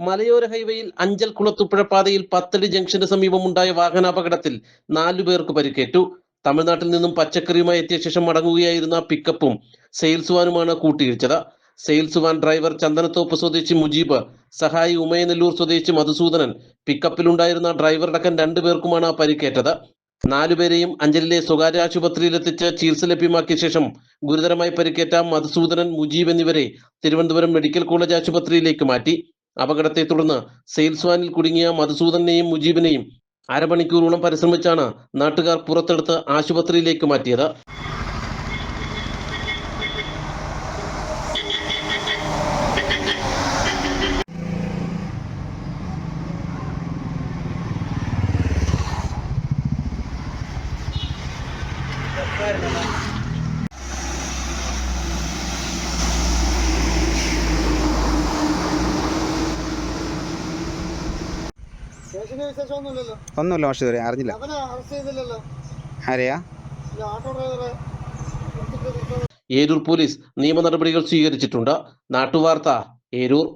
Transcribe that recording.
മലയോര ഹൈവേയിൽ അഞ്ചൽ കുളത്തുപ്പുഴ പാതയിൽ പത്തടി ജംഗ്ഷന് സമീപമുണ്ടായ വാഹനാപകടത്തിൽ നാലുപേർക്ക് പരിക്കേറ്റു. തമിഴ്നാട്ടിൽ നിന്നും പച്ചക്കറിയുമായി എത്തിയ ശേഷം മടങ്ങുകയായിരുന്ന പിക്കപ്പും സെയിൽസ് വാനുമാണ് കൂട്ടിയിടിച്ചത്. സെയിൽസ് വാൻ ഡ്രൈവർ ചന്ദനത്തോപ്പ് സ്വദേശി മുജീബ് സഹായി ഉമയനെല്ലൂർ സ്വദേശി മധുസൂദനൻ പിക്കപ്പിലുണ്ടായിരുന്ന ഡ്രൈവറടക്കം രണ്ടുപേർക്കുമാണ് പരിക്കേറ്റത്. നാലുപേരെയും അഞ്ചലിലെ സ്വകാര്യ ആശുപത്രിയിലെത്തിച്ച് ചികിത്സ ലഭ്യമാക്കിയ ശേഷം ഗുരുതരമായി പരിക്കേറ്റ മധുസൂദനൻ മുജീബ് എന്നിവരെ തിരുവനന്തപുരം മെഡിക്കൽ കോളേജ് ആശുപത്രിയിലേക്ക് മാറ്റി. അപകടത്തെ തുടർന്ന് സെയിൽസ് വാനിൽ കുടുങ്ങിയ മധുസൂദനെയും മുജീബിനെയും അരമണിക്കൂറോളം പരിശ്രമിച്ചാണ് നാട്ടുകാർ പുറത്തെടുത്ത് ആശുപത്രിയിലേക്ക് മാറ്റിയത്. സ്റ്റേഷന് ഒന്നുമില്ല മാഷ് ഇതുവരെ അറിഞ്ഞില്ല. ആരെയാ? ഏരൂർ പോലീസ് നിയമ നടപടികൾ സ്വീകരിച്ചിട്ടുണ്ട്. നാട്ടുവാർത്ത ഏരൂർ.